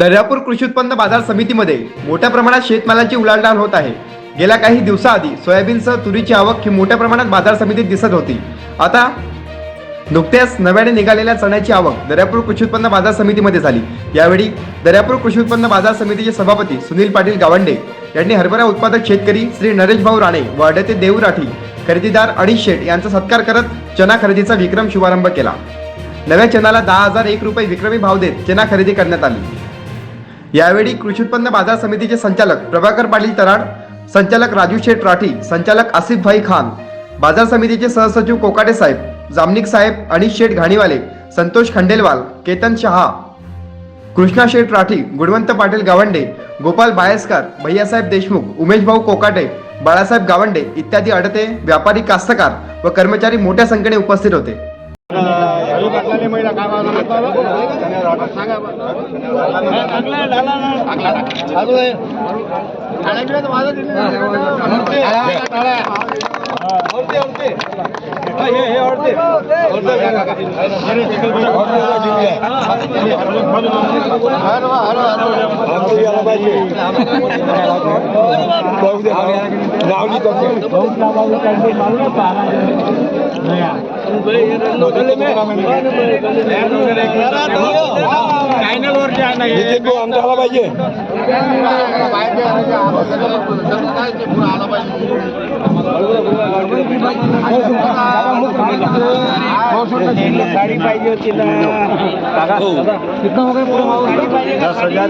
दर्यापूर कृषी उत्पन्न बाजार समितीमध्ये मोठ्या प्रमाणात शेतमालाची उलाढाल होत आहे. गेल्या काही दिवसाआधी सोयाबीनसह तुरीची आवक ही मोठ्या प्रमाणात बाजार समितीत दिसत होती. आता नुकत्याच नव्याने निघालेल्या चण्याची आवक दर्यापूर कृषी उत्पन्न बाजार समितीमध्ये झाली. यावेळी दर्यापूर कृषी उत्पन्न बाजार समितीचे सभापती सुनील पाटील गावंडे यांनी हरभरा उत्पादक शेतकरी श्री नरेश भाऊ राणे व अडते देऊ राठी खरेदीदार अडीच शेट यांचा सत्कार करत चना खरेदीचा विक्रम शुभारंभ केला. नव्या चनाला दहा हजार एक रुपये विक्रमी भाव देत चना खरेदी करण्यात आली. यावेळी कृषी उत्पन्न बाजार समितीचे संचालक प्रभाकर पाटील तराड संचालक राजू शेठ राठी संचालक आसिफ भाई खान बाजार समितीचे सहसचिव कोकाटे साहेब जामनिक साहेब अनिश शेठ घाणीवाले संतोष खंडेलवाल केतन शहा कृष्णा शेठ राठी गुणवंत पाटील गावंडे गोपाल बायस्कर भैयासाहेब देशमुख उमेश भाऊ कोकाटे बाळासाहेब गावंडे इत्यादी अडते व्यापारी कास्तकार व कर्मचारी मोठ्या संख्येने उपस्थित होते. ಕಟ್ಲಲ್ಲಿ ಮೈದ ಅದು ನಾವಲಿ आमच्याला पाहिजे गाडी पाहिजे होती ना दस हजार